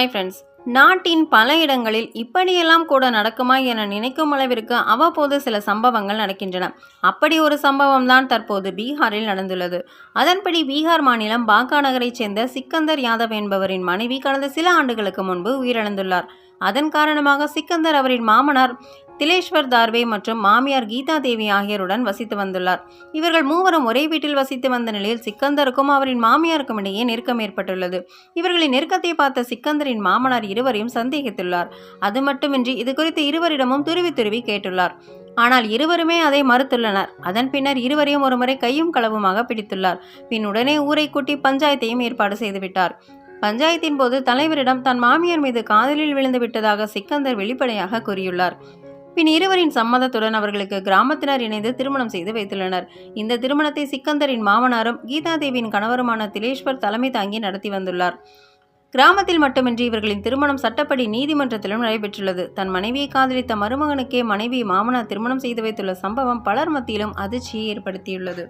Hi friends நாட்டின் பல இடங்களில் இப்படியெல்லாம் கூட நடக்குமா என நினைக்கும் அளவிற்கு அவ்வப்போது சில சம்பவங்கள் நடக்கின்றன. அப்படி ஒரு சம்பவம் தான் தற்போது பீகாரில் நடந்துள்ளது. அதன்படி பீகார் மாநிலம் பாக்கா நகரைச் சேர்ந்த சிக்கந்தர் யாதவ் என்பவரின் மனைவி கடந்த சில ஆண்டுகளுக்கு முன்பு உயிரிழந்துள்ளார். அதன் காரணமாக சிக்கந்தர் அவரின் மாமனார் திலேஷ்வர் தார்வே மற்றும் மாமியார் கீதா தேவி ஆகியோருடன் வசித்து வந்துள்ளார். இவர்கள் மூவரும் ஒரே வீட்டில் வசித்து வந்த நிலையில் சிக்கந்தருக்கும் அவரின் மாமியாருக்கும் இடையே நெருக்கம் ஏற்பட்டுள்ளது. இவர்களின் நெருக்கத்தை பார்த்த சிக்கந்தரின் மாமனார் இருவரையும் சந்தேகித்துள்ளார். அது மட்டுமின்றி இது குறித்து இருவரிடமும் துருவி துருவி கேட்டுள்ளார். ஆனால் இருவருமே அதை மறுத்துள்ளனர். அதன் பின்னர் இருவரையும் ஒருமுறை கையும் களவுமாக பிடித்துள்ளார். பின் உடனே ஊரை கூட்டி பஞ்சாயத்தையும் ஏற்பாடு செய்துவிட்டார். பஞ்சாயத்தின் போது தலைவரிடம் தன் மாமியார் மீது காதலில் விழுந்து விட்டதாக சிக்கந்தர் வெளிப்படையாக கூறியுள்ளார். பின் இருவரின் சம்மதத்துடன் அவர்களுக்கு கிராமத்தினர் இணைந்து திருமணம் செய்து வைத்துள்ளனர். இந்த திருமணத்தை சிக்கந்தரின் மாமனாரும் கீதாதேவியின் கணவருமான திலேஷ்வர் தலைமை தாங்கி நடத்தி வந்துள்ளார். கிராமத்தில் மட்டுமின்றி இவர்களின் திருமணம் சட்டப்படி நீதிமன்றத்திலும் நடைபெற்றுள்ளது. தன் மனைவியை காதலித்த மருமகனுக்கே மனைவி மாமனார் திருமணம் செய்து வைத்துள்ள சம்பவம் பலர் மத்தியிலும் அதிர்ச்சியை ஏற்படுத்தியுள்ளது.